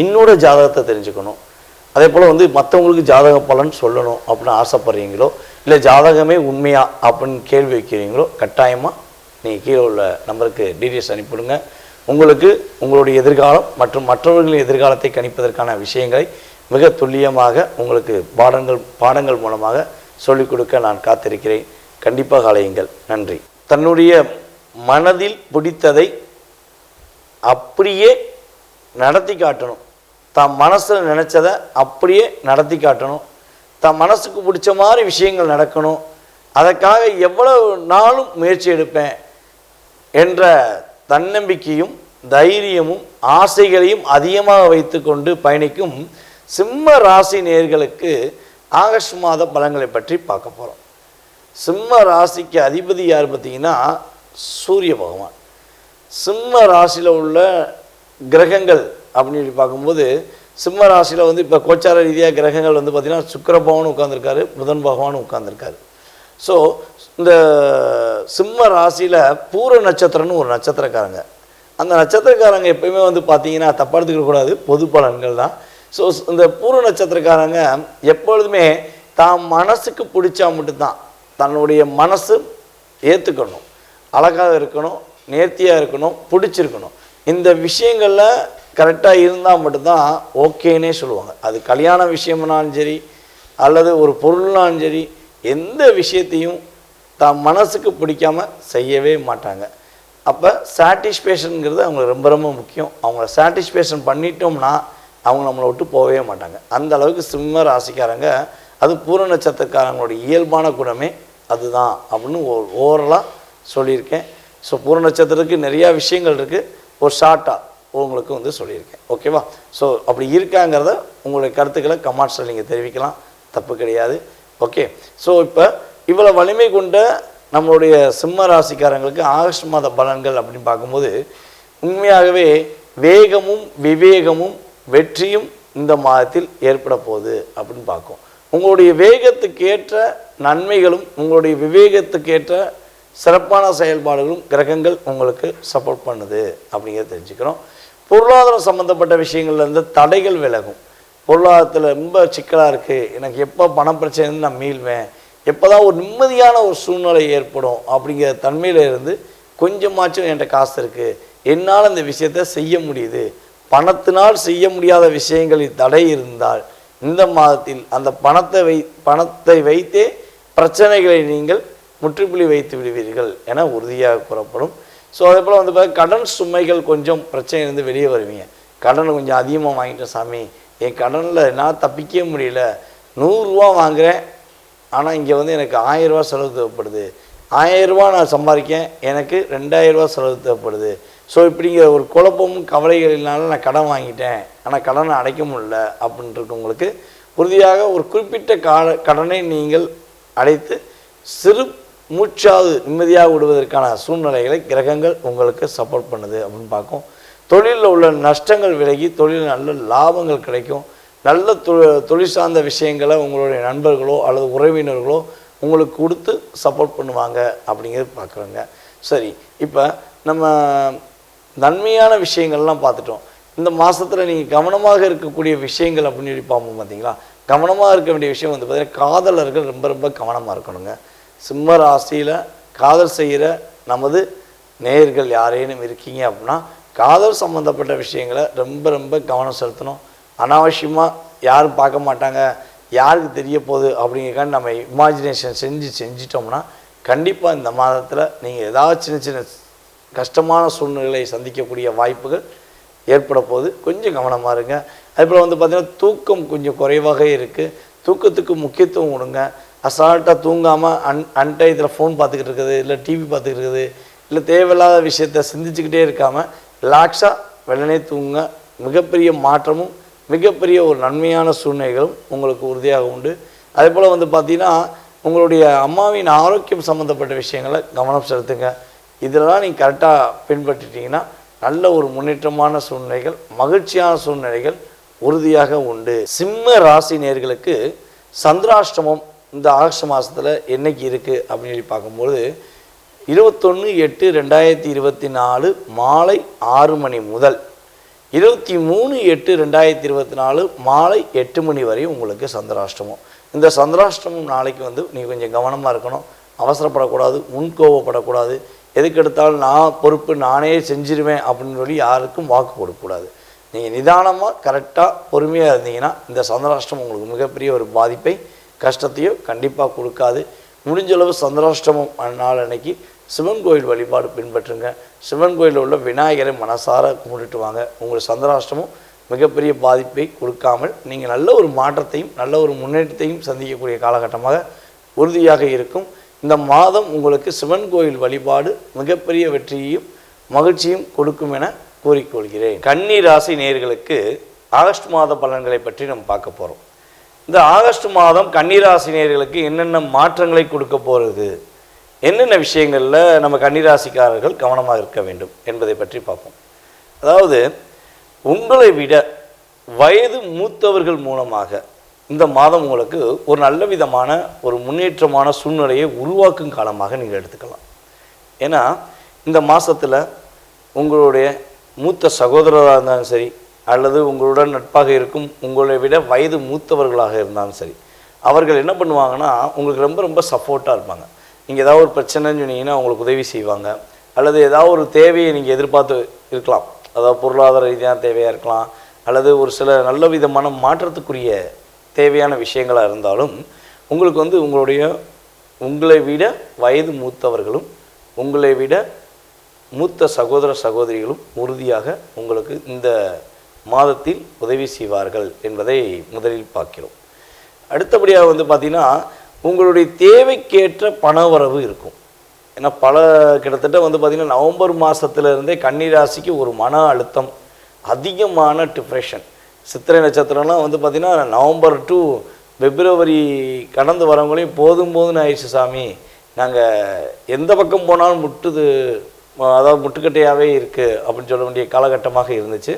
என்னோட ஜாதகத்தை தெரிஞ்சுக்கணும். அதே போல் வந்து மற்றவங்களுக்கு ஜாதக பலன் சொல்லணும் அப்படின்னு ஆசைப்படுறீங்களோ இல்லை ஜாதகமே உண்மையா அப்படின்னு கேள்வி வைக்கிறீங்களோ கட்டாயமாக நீங்கள் கீழே உள்ள நம்பருக்கு டீட்டெயில்ஸ் அனுப்பிவிடுங்க. உங்களுக்கு உங்களுடைய எதிர்காலம் மற்றும் மற்றவர்களின் எதிர்காலத்தை கணிப்பதற்கான விஷயங்களை மிக துல்லியமாக உங்களுக்கு பாடங்கள் பாடங்கள் மூலமாக சொல்லிக் கொடுக்க நான் காத்திருக்கிறேன். கண்டிப்பாக அலையுங்கள். நன்றி. தன்னுடைய மனதில் பிடித்ததை அப்படியே நடத்தி காட்டணும். தான் மனசில் நினச்சதை அப்படியே நடத்தி காட்டணும். தன் மனசுக்கு பிடிச்ச மாதிரி விஷயங்கள் நடக்கணும். அதற்காக எவ்வளவு நாளும் முயற்சி எடுப்பேன் என்ற தன்னம்பிக்கையும் தைரியமும் ஆசைகளையும் அதிகமாக வைத்துக்கொண்டு பயணிக்கும் சிம்ம ராசி நேர்களுக்கு ஆகஸ்ட் மாத பலங்களை பற்றி பார்க்க போகிறோம் சிம்ம ராசிக்கு அதிபதி யார் பார்த்தீங்கன்னா சூரிய பகவான். சிம்ம ராசியில் உள்ள கிரகங்கள் அப்படின்னு சொல்லி பார்க்கும்போது சிம்ம ராசியில் வந்து இப்போ கோச்சார ரீதியாக கிரகங்கள் வந்து பார்த்திங்கன்னா சுக்கிர பகவான் உட்காந்துருக்காரு புதன் பகவான் உட்காந்துருக்காரு ஸோ இந்த சிம்ம ராசியில் பூர நட்சத்திரம்னு ஒரு நட்சத்திரக்காரங்க. அந்த நட்சத்திரக்காரங்க எப்பயுமே வந்து பார்த்தீங்கன்னா தப்பாக எடுத்துக்கூடாது பொது பலன்கள் தான். ஸோ இந்த பூர நட்சத்திரக்காரங்க எப்பொழுதுமே தான் மனசுக்கு பிடிச்சா மட்டும்தான் தன்னுடைய மனசு ஏற்றுக்கணும் அழகாக இருக்கணும் நேர்த்தியாக இருக்கணும் பிடிச்சிருக்கணும். இந்த விஷயங்களில் கரெக்டாக இருந்தால் மட்டும்தான் ஓகேன்னே சொல்லுவாங்க. அது கல்யாண விஷயம்னாலும் சரி அல்லது ஒரு பொருள்னாலும் சரி எந்த விஷயத்தையும் தான் மனசுக்கு பிடிக்காம செய்யவே மாட்டாங்க. அப்போ சாட்டிஸ்ஃபேஷனுங்கிறது அவங்களுக்கு ரொம்ப ரொம்ப முக்கியம். அவங்கள சாட்டிஸ்ஃபேஷன் பண்ணிட்டோம்னா அவங்க நம்மளை விட்டு போகவே மாட்டாங்க. அந்த அளவுக்கு சிம்ம ராசிக்காரங்க அது பூர நட்சத்திரக்காரங்களோட இயல்பான குணமே அதுதான் அப்படின்னு ஓ ஓரலாக சொல்லியிருக்கேன். ஸோ பூர நட்சத்திரத்துக்கு நிறையா விஷயங்கள் இருக்குது ஒரு ஷார்ட்டாக உங்களுக்கு வந்து சொல்லியிருக்கேன். ஓகேவா ஸோ அப்படி இருக்காங்கிறத உங்களுடைய கருத்துக்களை கமெண்ட்ஸில் நீங்கள் தெரிவிக்கலாம். தப்பு கிடையாது. ஓகே ஸோ இப்போ இவ்வளோ வலிமை கொண்ட நம்மளுடைய சிம்ம ராசிக்காரங்களுக்கு ஆகஸ்ட் மாத பலன்கள் அப்படின்னு பார்க்கும்போது உண்மையாகவே வேகமும் விவேகமும் வெற்றியும் இந்த மாதத்தில் ஏற்பட போகுது அப்படின்னு பார்க்கும். உங்களுடைய வேகத்துக்கேற்ற நன்மைகளும் உங்களுடைய விவேகத்துக்கேற்ற சிறப்பான செயல்பாடுகளும் கிரகங்கள் உங்களுக்கு சப்போர்ட் பண்ணுது அப்படிங்கிறத தெரிஞ்சுக்கிறோம். பொருளாதாரம் சம்மந்தப்பட்ட விஷயங்கள்லேருந்து தடைகள் விலகும். பொருளாதாரத்தில் ரொம்ப சிக்கலாக இருக்குது எனக்கு எப்போ பண பிரச்சனைன்னு நான் மீள்வேன்? எப்போ தான் ஒரு நிம்மதியான ஒரு சூழ்நிலை ஏற்படும் அப்படிங்கிற தன்மையில் இருந்து கொஞ்சமாச்சும் என்கிட்ட காசு இருக்குது என்னால் இந்த விஷயத்தை செய்ய முடியுது. பணத்தினால் செய்ய முடியாத விஷயங்களில் தடை இருந்தால் இந்த மாதத்தில் அந்த பணத்தை வை பணத்தை வைத்தே பிரச்சனைகளை நீங்கள் முற்றுப்புள்ளி வைத்து விடுவீர்கள் என உறுதியாக கூறப்படும். ஸோ அதே போல் வந்து பார்த்தா கடன் சுமைகள் கொஞ்சம் பிரச்சனையிலேருந்து வெளியே வருவீங்க. கடன் கொஞ்சம் அதிகமாக வாங்கிட்டேன் சாமி. என் கடனில் நான் தப்பிக்கவே முடியல. நூறுரூவா வாங்குகிறேன் ஆனால் இங்கே வந்து எனக்கு ஆயிரரூவா செலவு தேவைப்படுது. ஆயிரரூவா நான் சம்பாதிக்கேன். எனக்கு ரெண்டாயிரரூவா செலவு தேவைப்படுது. ஸோ இப்படிங்கிற ஒரு குழப்பமும் கவலைகளினால நான் கடன் வாங்கிட்டேன். ஆனால் கடனை அடைக்க முடியல அப்படின்ட்டு இருக்கவங்களுக்கு உறுதியாக ஒரு குறிப்பிட்ட கால கடனை நீங்கள் அடைத்து சிறு மூச்சாவது நிம்மதியாக விடுவதற்கான சூழ்நிலைகளை கிரகங்கள் உங்களுக்கு சப்போர்ட் பண்ணுது அப்படின்னு பார்க்கும். தொழிலில் உள்ள நஷ்டங்கள் விலகி தொழிலில் நல்ல லாபங்கள் கிடைக்கும். நல்ல தொழில் சார்ந்த விஷயங்களை உங்களுடைய நண்பர்களோ அல்லது உறவினர்களோ உங்களுக்கு கொடுத்து சப்போர்ட் பண்ணுவாங்க அப்படிங்கிறது பார்க்குறோங்க. சரி இப்போ நம்ம நன்மையான விஷயங்கள்லாம் பார்த்துட்டோம். இந்த மாதத்தில் நீங்கள் கவனமாக இருக்கக்கூடிய விஷயங்கள் அப்படின்னு சொல்லி பார்ப்போம் பார்த்தீங்களா? கவனமாக இருக்க வேண்டிய விஷயம் வந்து பார்த்திங்கன்னா காதலர்கள் ரொம்ப ரொம்ப கவனமாக இருக்கணுங்க. சிம்ம ராசியில் காதல் செய்கிற நமது நேயர்கள் யாரேனும் இருக்கீங்க அப்படின்னா காதல் சம்மந்தப்பட்ட விஷயங்களை ரொம்ப ரொம்ப கவனம் செலுத்தணும். அனாவசியமாக யாரும் பார்க்க மாட்டாங்க. யாருக்கு தெரிய போகுது அப்படிங்கிறக்காண்டி நம்ம இமேஜினேஷன் செஞ்சு செஞ்சிட்டோம்னா கண்டிப்பாக இந்த மாதத்தில் நீங்கள் ஏதாவது சின்ன சின்ன கஷ்டமான சூழ்நிலைகளை சந்திக்கக்கூடிய வாய்ப்புகள் ஏற்பட போகுது. கொஞ்சம் கவனமாக இருங்க. அதுபோல் வந்து பார்த்திங்கன்னா தூக்கம் கொஞ்சம் குறைவாக இருக்குது தூக்கத்துக்கு முக்கியத்துவம் கொடுங்க. அசால்ட்டாக தூங்காமல் அன் அன்டயத்தில் ஃபோன் பார்த்துக்கிட்டு இருக்குது இல்லை டிவி பார்த்துக்கிட்டு இருக்குது இல்லை தேவையில்லாத விஷயத்த சிந்திச்சுக்கிட்டே இருக்காமல் ரிலாக்ஸாக வெள்ளனே தூங்க. மிகப்பெரிய மாற்றமும் மிகப்பெரிய ஒரு நன்மையான சூழ்நிலைகளும் உங்களுக்கு உறுதியாக உண்டு. அதே போல் வந்து பார்த்தீங்கன்னா உங்களுடைய அம்மாவின் ஆரோக்கியம் சம்மந்தப்பட்ட விஷயங்களை கவனம் செலுத்துங்க. இதெல்லாம் நீங்கள் கரெக்டாக பின்பற்றிட்டீங்கன்னா நல்ல ஒரு முன்னேற்றமான சூழ்நிலைகள் மகிழ்ச்சியான சூழ்நிலைகள் உறுதியாக உண்டு. சிம்ம ராசி நேர்களுக்கு சந்திராஷ்டமம் இந்த ஆகஸ்ட் மாதத்தில் என்னைக்கு இருக்குது அப்படின்னு சொல்லி பார்க்கும்பொழுது இருபத்தொன்று எட்டு ரெண்டாயிரத்தி இருபத்தி நாலு மாலை ஆறு மணி முதல் இருபத்தி மூணு எட்டு ரெண்டாயிரத்தி இருபத்தி நாலு மாலை எட்டு மணி வரை உங்களுக்கு சந்திராஷ்டமம். இந்த சந்திராஷ்டமம் நாளைக்கு வந்து நீங்கள் கொஞ்சம் கவனமாக இருக்கணும். அவசரப்படக்கூடாது முன்கோவப்படக்கூடாது எதுக்கு எடுத்தாலும் நான் பொறுப்பு நானே செஞ்சிருவேன் அப்படின்னு சொல்லி யாருக்கும் வாக்கு கொடுக்கக்கூடாது. நீங்கள் நிதானமாக கரெக்டாக பொறுமையாக இருந்தீங்கன்னா இந்த சந்திராஷ்டிரமம் உங்களுக்கு மிகப்பெரிய ஒரு பாதிப்பை கஷ்டத்தையும் கண்டிப்பாக கொடுக்காது. முடிஞ்ச அளவு நாள் அன்னைக்கு சிவன் கோயில் வழிபாடு பின்பற்றுங்க. சிவன் கோயிலில் உள்ள விநாயகரை மனசார கும்பிட்டுட்டு வாங்க. உங்களுக்கு சந்திராஷ்டமும் மிகப்பெரிய பாதிப்பை கொடுக்காமல் நீங்கள் நல்ல ஒரு மாற்றத்தையும் நல்ல ஒரு முன்னேற்றத்தையும் சந்திக்கக்கூடிய காலகட்டமாக உறுதியாக இருக்கும். இந்த மாதம் உங்களுக்கு சிவன் கோயில் வழிபாடு மிகப்பெரிய வெற்றியையும் மகிழ்ச்சியும் கொடுக்கும் என கூறிக்கொள்கிறேன். கன்னி ராசி நேர்களுக்கு ஆகஸ்ட் மாத பலன்களை பற்றி நம்ம பார்க்க போகிறோம் இந்த ஆகஸ்ட் மாதம் கன்னிராசினியர்களுக்கு என்னென்ன மாற்றங்களை கொடுக்க போகிறது? என்னென்ன விஷயங்களில் நம்ம கன்னிராசிக்காரர்கள் கவனமாக இருக்க வேண்டும் என்பதை பற்றி பார்ப்போம். அதாவது உங்களை விட வயது மூத்தவர்கள் மூலமாக இந்த மாதம் உங்களுக்கு ஒரு நல்ல விதமான ஒரு முன்னேற்றமான சூழ்நிலையை உருவாக்கும் காலமாக நீங்கள் எடுத்துக்கலாம். ஏன்னா இந்த மாதத்தில் உங்களுடைய மூத்த சகோதரராக இருந்தாலும் சரி அல்லது உங்களுடன் நட்பாக இருக்கும் உங்களை விட வயது மூத்தவர்களாக இருந்தாலும் சரி அவர்கள் என்ன பண்ணுவாங்கன்னா உங்களுக்கு ரொம்ப ரொம்ப சப்போர்ட்டாக இருப்பாங்க. நீங்கள் ஏதாவது ஒரு பிரச்சனைன்னு சொன்னீங்கன்னா உங்களுக்கு உதவி செய்வாங்க. அல்லது ஏதாவது ஒரு தேவையை நீங்கள் எதிர்பார்த்து இருக்கலாம். அதாவது பொருளாதார ரீதியான தேவையாக இருக்கலாம். அல்லது ஒரு சில நல்ல விதமான மாற்றத்துக்குரிய தேவையான விஷயங்களாக இருந்தாலும் உங்களுக்கு வந்து உங்களுடைய உங்களை விட வயது மூத்தவர்களும் உங்களை விட மூத்த சகோதர சகோதரிகளும் உறுதியாக உங்களுக்கு இந்த மாதத்தில் உதவி செய்வார்கள் என்பதை முதலில் பார்க்கிறோம். அடுத்தபடியாக வந்து பார்த்திங்கன்னா உங்களுடைய தேவைக்கேற்ற பணவரவு இருக்கும். ஏன்னா பல கிட்டத்தட்ட வந்து பார்த்திங்கன்னா நவம்பர் மாதத்துலேருந்தே கன்னிராசிக்கு ஒரு மன அழுத்தம் அதிகமான டிப்ரெஷன் சித்திரை நட்சத்திரம்லாம் வந்து பார்த்திங்கன்னா நவம்பர் டு பிப்ரவரி கடந்து வரவங்களையும் போதும் போதும்னு ஆயிடுச்சு சாமி. நாங்கள் எந்த பக்கம் போனாலும் முட்டுது அதாவது முட்டுக்கட்டையாகவே இருக்குது அப்படின்னு சொல்ல வேண்டிய காலகட்டமாக இருந்துச்சு.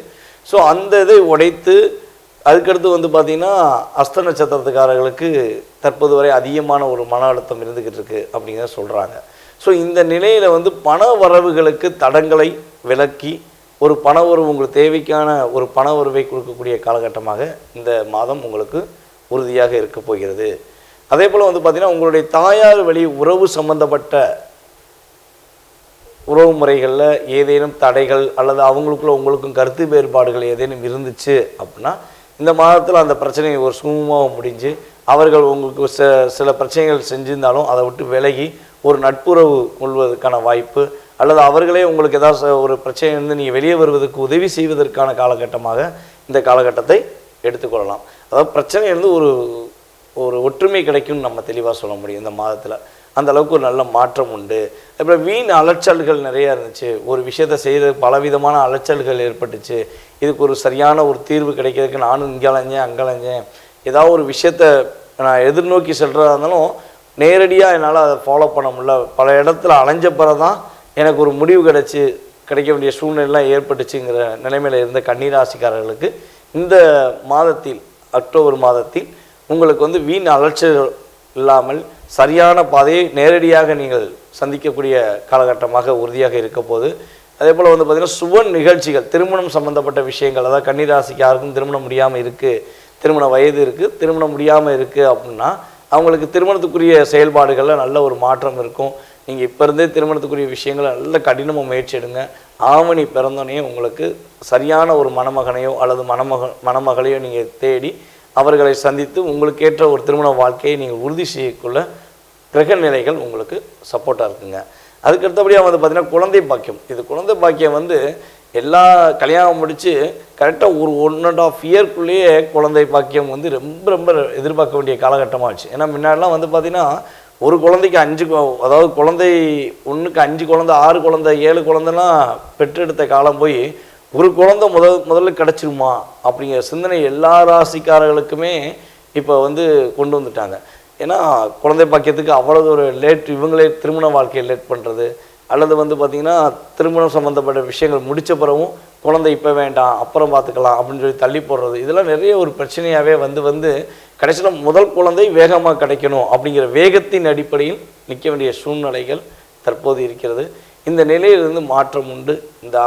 ஸோ அந்த இதை உடைத்து அதுக்கடுத்து வந்து பார்த்திங்கன்னா அஸ்த நட்சத்திரத்துக்காரர்களுக்கு தற்போது வரை அதிகமான ஒரு மன அழுத்தம் இருந்துக்கிட்டு இருக்குது அப்படிங்கிறத சொல்கிறாங்க ஸோ இந்த நிலையில் வந்து பண வரவுகளுக்கு தடங்களை விலக்கி ஒரு பண உறவு உங்களுக்கு தேவைக்கான ஒரு பண உறவை கொடுக்கக்கூடிய காலகட்டமாக இந்த மாதம் உங்களுக்கு உறுதியாக இருக்க போகிறது. அதே போல் வந்து பார்த்திங்கன்னா உங்களுடைய தாயார் வழி உறவு சம்பந்தப்பட்ட உறவு முறைகளில் ஏதேனும் தடைகள் அல்லது அவங்களுக்குள்ள உங்களுக்கும் கருத்து வேறுபாடுகள் ஏதேனும் இருந்துச்சு அப்படின்னா இந்த மாதத்தில் அந்த பிரச்சனையை ஒரு சுமூகமாக முடிஞ்சு அவர்கள் உங்களுக்கு ச சில பிரச்சனைகள் செஞ்சிருந்தாலும் அதை விட்டு விலகி ஒரு நட்புறவு கொள்வதற்கான வாய்ப்பு அல்லது அவர்களே உங்களுக்கு ஏதாவது ஒரு பிரச்சனையிலிருந்து நீங்கள் வெளியே வருவதற்கு உதவி செய்வதற்கான காலகட்டமாக இந்த காலகட்டத்தை எடுத்துக்கொள்ளலாம். அதாவது பிரச்சனையிலிருந்து ஒரு ஒரு ஒற்றுமை கிடைக்கும்னு நம்ம தெளிவாக சொல்ல முடியும் இந்த மாதத்தில். அந்த அளவுக்கு ஒரு நல்ல மாற்றம் உண்டு. அப்புறம் வீண் அலைச்சல்கள் நிறையா இருந்துச்சு. ஒரு விஷயத்தை செய்கிறது பலவிதமான அலைச்சல்கள் ஏற்பட்டுச்சு. இதுக்கு ஒரு சரியான ஒரு தீர்வு கிடைக்கிறதுக்கு நானும் இங்கே அலைஞ்சேன் அங்கே அலைஞ்சேன். ஏதாவது ஒரு விஷயத்த நான் எதிர்நோக்கி செல்கிறதா இருந்தாலும் நேரடியாக என்னால் அதை ஃபாலோ பண்ண முடியல. பல இடத்துல அலைஞ்ச பிறகு தான் எனக்கு ஒரு முடிவு கிடைச்சி கிடைக்க வேண்டிய சூழ்நிலைலாம் ஏற்பட்டுச்சுங்கிற நிலைமையில் இருந்த கண்ணீராசிக்காரர்களுக்கு இந்த மாதத்தில் அக்டோபர் மாதத்தில் உங்களுக்கு வந்து வீண் அலைச்சல் இல்லாமல் சரியான பாதையை நேரடியாக நீங்கள் சந்திக்கக்கூடிய காலகட்டமாக உறுதியாக இருக்க போது அதே போல் வந்து பார்த்திங்கன்னா சுப நிகழ்ச்சிகள் திருமணம் சம்பந்தப்பட்ட விஷயங்கள் அதாவது கன்னிராசிக்கு யாருக்கும் திருமணம் முடியாமல் இருக்குது திருமண வயது இருக்குது திருமணம் முடியாமல் இருக்குது அப்படின்னா அவங்களுக்கு திருமணத்துக்குரிய செயல்பாடுகளில் நல்ல ஒரு மாற்றம் இருக்கும். நீங்கள் இப்போ இருந்தே திருமணத்துக்குரிய விஷயங்களை நல்ல கடினமாக முயற்சி எடுங்க. ஆவணி பிறந்தோடனே உங்களுக்கு சரியான ஒரு மணமகனையோ அல்லது மணமக மணமகளையோ நீங்கள் தேடி அவர்களை சந்தித்து உங்களுக்கு ஏற்ற ஒரு திருமண வாழ்க்கையை நீங்கள் உறுதி செய்யக்குள்ள கிரக நிலைகள் உங்களுக்கு சப்போர்ட்டாக இருக்குங்க. அதுக்கு அடுத்தபடியாக வந்து பார்த்திங்கன்னா குழந்தை பாக்கியம். இது குழந்தை பாக்கியம் வந்து எல்லா கல்யாணம் முடித்து கரெக்டாக ஒரு ஒன் அண்ட் ஆஃப் இயர்க்குள்ளேயே குழந்தை பாக்கியம் வந்து ரொம்ப ரொம்ப எதிர்பார்க்க வேண்டிய காலகட்டமாக ஆச்சு ஏன்னா முன்னாடிலாம் வந்து பார்த்திங்கன்னா ஒரு குழந்தைக்கு அஞ்சு அதாவது குழந்தை ஒன்றுக்கு அஞ்சு குழந்தை ஆறு குழந்தை ஏழு குழந்தைலாம் பெற்றெடுத்த காலம் போய் ஒரு குழந்தை முதல் முதல்ல கிடச்சிருமா? அப்படிங்கிற சிந்தனை எல்லா ராசிக்காரர்களுக்குமே இப்போ வந்து கொண்டு வந்துட்டாங்க. ஏன்னா குழந்தை பாக்கியத்துக்கு அவ்வளவு ஒரு லேட் இவங்களே திருமண வாழ்க்கையை லேட் பண்ணுறது அல்லது வந்து பார்த்திங்கன்னா திருமணம் சம்மந்தப்பட்ட விஷயங்கள் முடித்த பிறகும் குழந்தை இப்போ வேண்டாம் அப்புறம் பார்த்துக்கலாம் அப்படின்னு சொல்லி தள்ளி போடுறது. இதெல்லாம் நிறைய ஒரு பிரச்சனையாகவே வந்து வந்து கடைசியில் முதல் குழந்தை வேகமாக கிடைக்கணும் அப்படிங்கிற வேகத்தின் அடிப்படையில் நிற்க வேண்டிய சூழ்நிலைகள் தற்போது இருக்கிறது. இந்த நிலையிலிருந்து மாற்றம் உண்டு. இந்த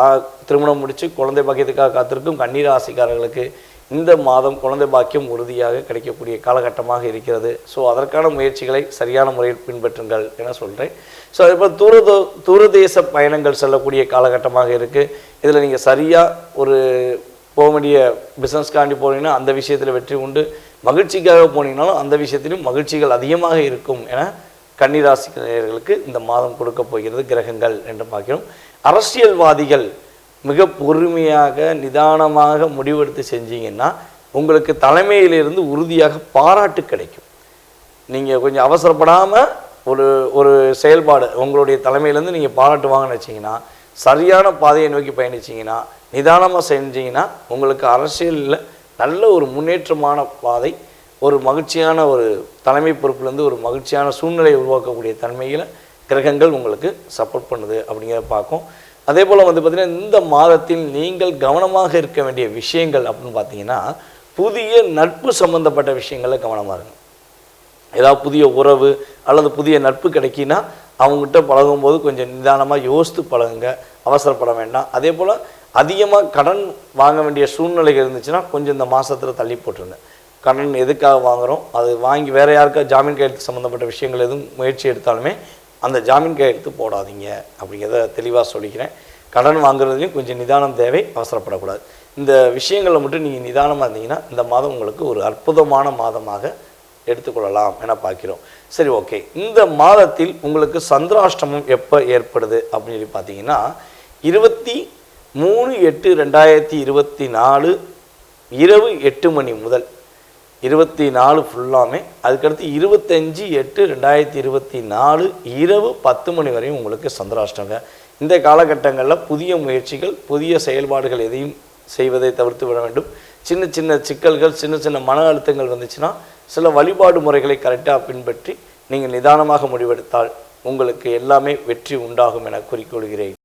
திருமணம் முடித்து குழந்தை பாக்கியத்துக்காக காத்திருக்கும் கண்ணீர் ஆசைக்காரர்களுக்கு இந்த மாதம் குழந்தை பாக்கியம் உறுதியாக கிடைக்கக்கூடிய காலகட்டமாக இருக்கிறது. ஸோ அதற்கான முயற்சிகளை சரியான முறையில் பின்பற்றுங்கள் என சொல்கிறேன் ஸோ அதே தூரதோ தூரதேச பயணங்கள் செல்லக்கூடிய காலகட்டமாக இருக்குது இதில் நீங்கள் சரியாக ஒரு போக வேண்டிய பிஸ்னஸ்காண்டி போனீங்கன்னா அந்த விஷயத்தில் வெற்றி உண்டு. மகிழ்ச்சிக்காக போனீங்கனாலும் அந்த விஷயத்திலும் மகிழ்ச்சிகள் அதிகமாக இருக்கும் என கன்னிராசிரியர்களுக்கு இந்த மாதம் கொடுக்க போகிறது கிரகங்கள் என்று பார்க்கிறோம். அரசியல்வாதிகள் மிக பொறுமையாக நிதானமாக முடிவெடுத்து செஞ்சீங்கன்னா உங்களுக்கு தலைமையிலிருந்து உறுதியாக பாராட்டு கிடைக்கும். நீங்கள் கொஞ்சம் அவசரப்படாமல் ஒரு ஒரு செயல்பாடு உங்களுடைய தலைமையிலேருந்து நீங்கள் பாராட்டு வாங்கன்னு வச்சிங்கன்னா சரியான பாதையை நோக்கி பயணிச்சிங்கன்னா நிதானமாக செஞ்சிங்கன்னா உங்களுக்கு அரசியலில் நல்ல ஒரு முன்னேற்றமான பாதை ஒரு மகிழ்ச்சியான ஒரு தலைமை பொறுப்புலேருந்து ஒரு மகிழ்ச்சியான சூழ்நிலையை உருவாக்கக்கூடிய தன்மையில் கிரகங்கள் உங்களுக்கு சப்போர்ட் பண்ணுது அப்படிங்கிறத பார்க்கும். அதே போல் வந்து பார்த்திங்கன்னா இந்த மாதத்தில் நீங்கள் கவனமாக இருக்க வேண்டிய விஷயங்கள் அப்படின்னு பார்த்தீங்கன்னா புதிய நட்பு சம்பந்தப்பட்ட விஷயங்களில் கவனமாக இருங்க. ஏதாவது புதிய உறவு அல்லது புதிய நட்பு கிடைக்கினா அவங்ககிட்ட பழகும்போது கொஞ்சம் நிதானமாக யோசித்து பழகுங்க. அவசரப்பட வேண்டாம். அதே போல் அதிகமாக கடன் வாங்க வேண்டிய சூழ்நிலை இருந்துச்சுன்னா கொஞ்சம் இந்த மாதத்தில் தள்ளி போட்டுருங்க. கடன் எதுக்காக வாங்குகிறோம் அது வாங்கி வேறு யாருக்கா ஜாமீன் கையெழுத்து சம்மந்தப்பட்ட விஷயங்கள் எதுவும் முயற்சி எடுத்தாலுமே அந்த ஜாமீன் கையெழுத்து போடாதீங்க அப்படிங்கிறத தெளிவாக சொல்லிக்கிறேன். கடன் வாங்குறதுலையும் கொஞ்சம் நிதானம் தேவை அவசரப்படக்கூடாது. இந்த விஷயங்களில் மட்டும் நீங்கள் நிதானமாக இருந்தீங்கன்னா இந்த மாதம் உங்களுக்கு ஒரு அற்புதமான மாதமாக எடுத்துக்கொள்ளலாம் என பார்க்கிறோம். சரி ஓகே. இந்த மாதத்தில் உங்களுக்கு சந்திராஷ்டமம் எப்போ ஏற்படுது அப்படின்னு சொல்லி பார்த்தீங்கன்னா இருபத்தி மூணு எட்டு ரெண்டாயிரத்தி இருபத்தி நாலு இரவு எட்டு மணி முதல் இருபத்தி நாலு ஃபுல்லாமே அதுக்கடுத்து இருபத்தஞ்சி எட்டு ரெண்டாயிரத்தி இருபத்தி நாலு இரவு பத்து மணி வரையும் உங்களுக்கு சந்திராஷ்டங்க இந்த காலகட்டங்களில் புதிய முயற்சிகள் புதிய செயல்பாடுகள் எதையும் செய்வதை தவிர்த்து விட வேண்டும். சின்ன சின்ன சிக்கல்கள் சின்ன சின்ன மன அழுத்தங்கள் வந்துச்சுன்னா சில வழிபாடு முறைகளை கரெக்டாக பின்பற்றி நீங்கள் நிதானமாக முடிவெடுத்தால் உங்களுக்கு எல்லாமே வெற்றி உண்டாகும் என குறிக்கொள்கிறேன்.